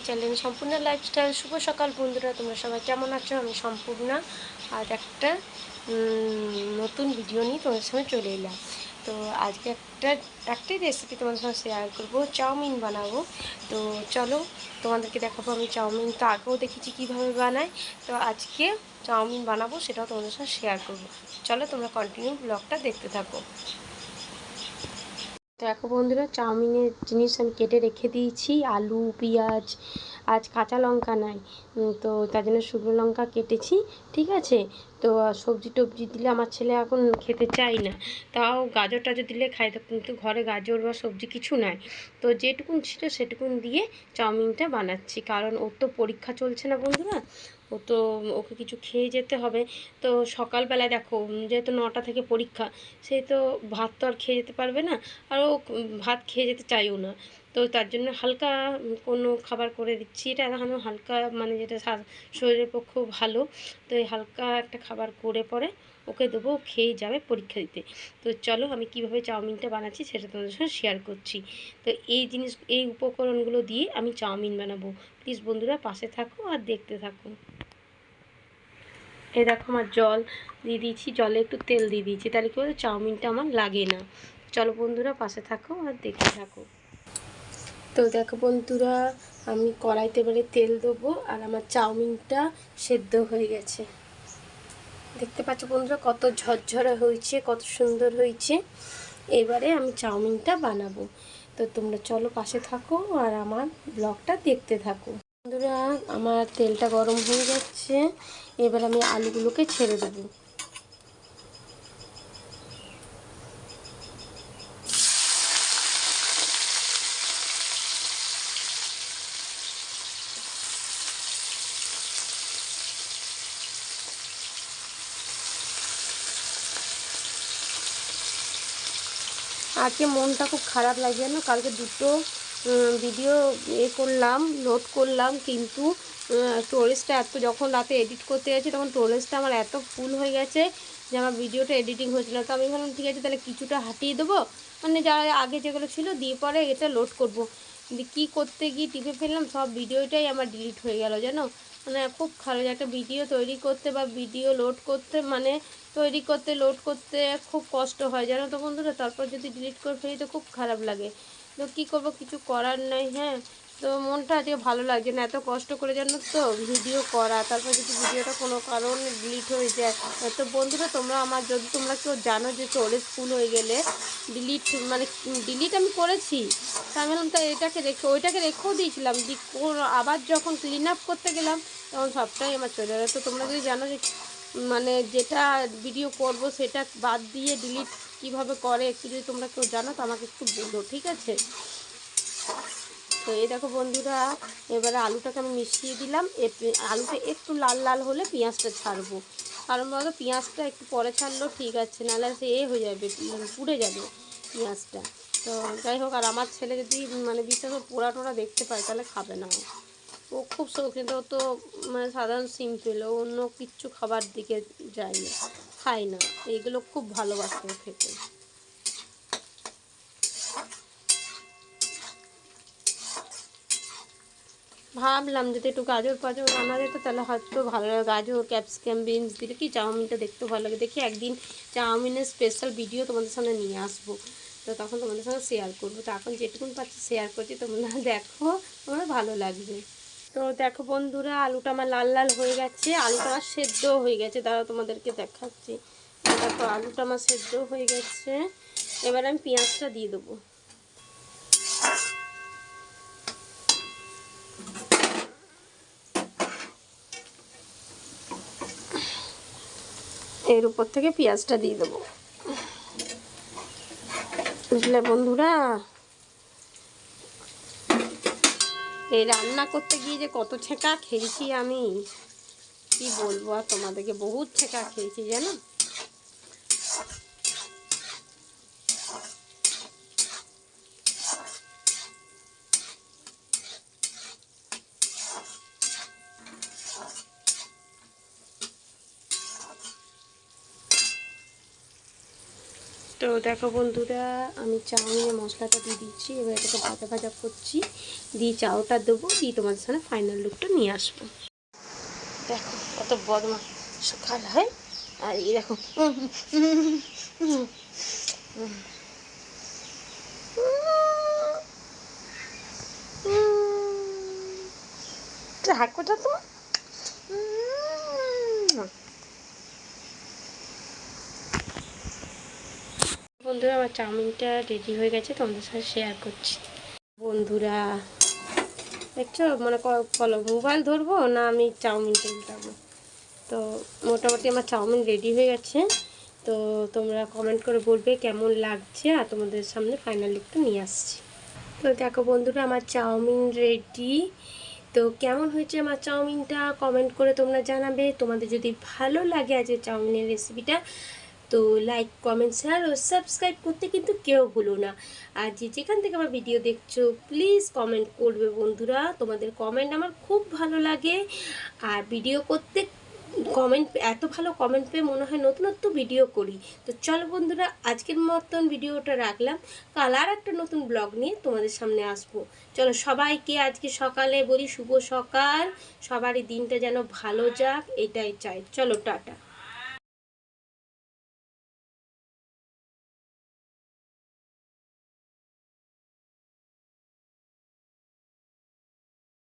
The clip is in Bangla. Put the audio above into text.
আমার চ্যানেল সম্পূর্ণ লাইফস্টাইল শুভ সকাল বন্ধুরা, তোমরা সবাই কেমন আছো? আমি সম্পূর্ণা। আজ একটা নতুন ভিডিও নিয়ে তোমাদের সঙ্গে চলে এলাম। তো আজকে একটা, একটাই রেসিপি তোমাদের সঙ্গে শেয়ার করব, চাউমিন বানাবো। তো চলো, তোমাদেরকে দেখাবো আমি চাউমিন। তো আগেও দেখেছি কীভাবে বানাই তো আজকে চাউমিন বানাবো, সেটাও তোমাদের সঙ্গে শেয়ার করব। চলো, তোমরা কন্টিনিউ ব্লগটা দেখতে থাকো। দেখো বন্ধুরা, চাউমিনের জিনিস আমি কেটে রেখে দিয়েছি। আলু, পেঁয়াজ, আজ কাঁচা লঙ্কা নাই। তো তার জন্য শুকনো লঙ্কা কেটেছি, ঠিক আছে? তো সবজি টবজি দিলে আমার ছেলে এখন খেতে চাই না। তাও গাজর টাজর দিলে তো কিন্তু ঘরে গাজর বা সবজি কিছু নাই। তো যেটুকুন ছিল সেটুকুন দিয়ে চাউমিনটা বানাচ্ছি। কারণ ওর তো পরীক্ষা চলছে না বন্ধুরা ও তো ওকে কিছু খেয়ে যেতে হবে। তো সকালবেলায় দেখো যেহেতু নটা থেকে পরীক্ষা, সে তো ভাত তো আর খেয়ে যেতে পারবে না, আর ও ভাত খেয়ে যেতে চাইও না। তো তার জন্য হালকা কোনো খাবার করে দিচ্ছি। এটা এখনও হালকা মানে যেটা শরীরের পক্ষেও ভালো। তো এই হালকা একটা খাবার করে পরে ওকে দেবো খেয়ে যাবে পরীক্ষা দিতে। তো চলো আমি কীভাবে চাউমিনটা বানাচ্ছি সেটা তোমাদের সঙ্গে শেয়ার করছি। তো এই জিনিস, এই উপকরণগুলো দিয়ে আমি চাউমিন বানাবো। প্লিজ বন্ধুরা, পাশে থাকো আর দেখতে থাকো। এই দেখো আমার জল দিয়ে দিয়েছি, জলে একটু তেল দিয়ে দিয়েছি। তাহলে কি বলতো, চাউমিনটা আমার লাগে না। চলো বন্ধুরা, পাশে থাকো আর দেখে থাকো। তো দেখো বন্ধুরা, আমি কড়াইতে এবারে তেল দেবো আর আমার চাউমিনটা সেদ্ধ হয়ে গেছে। দেখতে পাচ্ছ বন্ধুরা, কত ঝরঝরে হয়েছে, কত সুন্দর হয়েছে। এবারে আমি চাউমিনটা বানাবো। তো তোমরা চলো পাশে থাকো আর আমার ব্লগটা দেখতে থাকো। বন্ধুরা, আমার তেলটা গরম হয়ে যাচ্ছে। এবার আমি আলুগুলোকে ছেড়ে দেবো। আজকে মনটা খুব খারাপ লাগছে না কালকে দুটো ভিডিও এ করলাম লোড করলাম, কিন্তু স্টোরেজটা এত যখন রাতে এডিট করতে গেছি তখন স্টোরেজটা আমার এত ফুল হয়ে গেছে যে আমার ভিডিওটা এডিটিং হয়েছিল। না তো আমি ভাবলাম, ঠিক আছে, তাহলে কিছুটা হাঁটিয়ে দেবো। মানে যারা আগে যেগুলো ছিল, দিয়ে পরে এটা লোড করব। কী করতে গিয়ে টিপে ফেললাম, সব ভিডিওটাই আমার ডিলিট হয়ে গেল, জানো? মানে খুব খারাপ একটা ভিডিও তৈরি করতে বা ভিডিও লোড করতে মানে তৈরি করতে লোড করতে খুব কষ্ট হয়, জানো তো বন্ধুরা? তারপর যদি ডিলিট করে ফেলি তো খুব খারাপ লাগে। তো কী করব, কিছু করার নাই হ্যাঁ? তো মনটা আজকে ভালো লাগছে না, এত কষ্ট করে জানো তো ভিডিও করা, তারপর যদি ভিডিওটা কোনো কারণে ডিলিট হয়ে যায়, তো বন্ধুরা তোমরা আমার, যদি তোমরা কেউ জানো যে স্টোরেজ স্কুল হয়ে গেলে ডিলিট মানে ডিলিট আমি করেছি, তা আমি বললাম, তা এটাকে রেখে, ওইটাকে রেখেও দিয়েছিলাম আবার যখন ক্লিন আপ করতে গেলাম, তখন সবটাই আমার চলে গেলো। তো তোমরা যদি জানো যে মানে যেটা ভিডিও করব সেটা বাদ দিয়ে ডিলিট কীভাবে করে, একটু যদি তোমরা কেউ জানো তো আমাকে একটু বলো, ঠিক আছে? তো এই দেখো বন্ধুরা, এবারে আলুটাকে আমি মিশিয়ে দিলাম। এ- আলুটা একটু লাল লাল হলে পেঁয়াজটা ছাড়বো। কারণ বলতো পেঁয়াজটা একটু পরে ছাড়লেও ঠিক আছে, নাহলে সে এ হয়ে যাবে, পুড়ে যাবে পেঁয়াজটা। তো যাই হোক, আর আমার ছেলে যদি মানে করে পোড়া টোড়া দেখতে পায়, তাহলে খাবে না ও। খুব শৌখিন, ও তো মানে সাধারণ সিম্পল ও অন্য কিচ্ছু খাবার দিকে যায় না, খায় না। এইগুলো খুব ভালোবাসে খেতে। ভাবলাম যদি একটু গাজর পাজর রান্না যেত, তাহলে হয়তো ভালো লাগে। গাজর, ক্যাপসিকাম, বিনস, দিলে কি চাউমিনটা দেখতে ভালো লাগে। দেখি একদিন চাউমিনের স্পেশাল ভিডিও তোমাদের সামনে নিয়ে আসব। তো তখন তোমাদের সঙ্গে শেয়ার করব। তো এখন যেটুকুন পাচ্ছি শেয়ার করছি, তোমরা দেখো তোমরা ভালো লাগবে। তো দেখো বন্ধুরা, আলুটা আমার লাল লাল হয়ে গেছে। আলুটা আমার সেদ্ধ হয়ে গেছে। তারা তোমাদেরকে দেখাচ্ছি। দেখো, আলুটা আমার সেদ্ধ হয়ে গেছে। এবার আমি পেঁয়াজটা দিয়ে দেবো। এর উপর থেকে পেঁয়াজটা দিয়ে দেবো। বুঝলে বন্ধুরা? এই রান্না করতে গিয়ে যে কত ছেঁকা খেয়েছি আমি। কি বলব আর তোমাদেরকে, বহুত ছেঁকা খেয়েছি, জানো? তো দেখো বন্ধুরা আমি চাউমিনের মশলাটা দিয়ে দিচ্ছি এবার এটাকে ভাজা ভাজা করছি দিয়ে চাউটা দেবো দিয়ে তোমাদের সামনে ফাইনাল লুকটা নিয়ে আসব দেখো কত বদমা সকাল হয় আর এই দেখো। হাঁকোটা তো বন্ধুরা, আমার চাউমিনটা রেডি হয়ে গেছে, তোমাদের সাথে শেয়ার করছি। বন্ধুরা, দেখছ? মানে বলো মোবাইল ধরবো না আমি চাউমিনটা উল্টাবো? তো মোটামুটি আমার চাউমিন রেডি হয়ে গেছে। তো তোমরা কমেন্ট করে বলবে কেমন লাগছে, আর তোমাদের সামনে ফাইনাল লুকটা নিয়ে আসছি। তো দেখো বন্ধুরা, আমার চাউমিন রেডি তো কেমন হয়েছে আমার চাউমিনটা? কমেন্ট করে তোমরা জানাবে। তোমাদের যদি ভালো লাগে আজকে চাউমিনের রেসিপিটা তো লাইক কমেন্ট শেয়ার ও সাবস্ক্রাইব করতে কিন্তু কেউ ভুলো না। আর যে যেখান থেকে আমার ভিডিও দেখছ প্লিজ কমেন্ট করবে বন্ধুরা। তোমাদের কমেন্ট আমার খুব ভালো লাগে। আর ভিডিও করতে কমেন্ট এত ভালো কমেন্ট পেয়ে মনে হয় নতুনত্ব ভিডিও করি। তো চলো বন্ধুরা, আজকের মতন ভিডিওটা রাখলাম। কাল আর একটা নতুন ব্লগ নিয়ে তোমাদের সামনে আসব। চলো সবাইকে আজকে সকালে বলি শুভ সকাল। সবারই দিনটা যেন ভালো যাক, এটাই চাই। চলো টাটা।